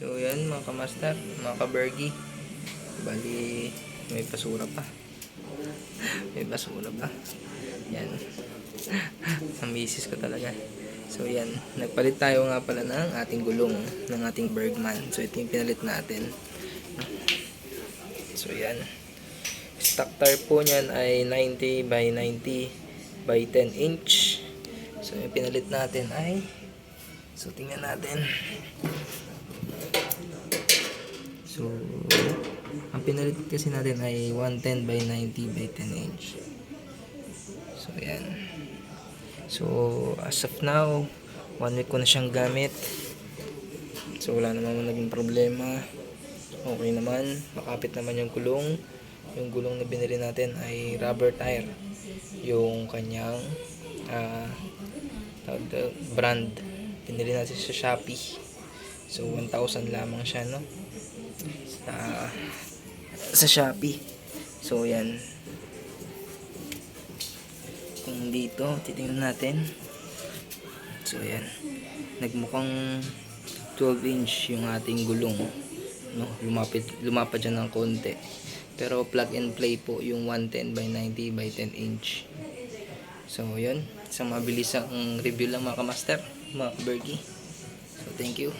So yan mga kamaster, mga kabergi. Bali, may basura pa. may basura pa. Yan. Ang misis ko talaga. So yan, nagpalit tayo nga pala ng ating gulong ng ating Bergman. So ito yung pinalit natin. So yan. Stock tire po niyan ay 90 by 90 by 10 inch. So yung pinalit natin ay So tingnan natin. So ang pinalit kasi natin ay 110 by 90 by 10 inch. So yan. So as of now, one week ko na siyang gamit. So wala naman naging problema. Okay naman, makapit naman yung gulong. Yung gulong na binili natin ay rubber tire. Yung kanyang ah doon, brand. Binili natin sa Shopee. So 1,000 lamang siya no. Sa sa Shopee. So yan. Kung dito, titingnan natin. So yan. Nagmukhang 12 inch yung ating gulong. No, lumapit lumapad dyan ng konti. Pero plug and play po yung 110 by 90 by 10 inch. So, yun. Isang mabilis ang review lang mga kamaster, mga bergi. So, thank you.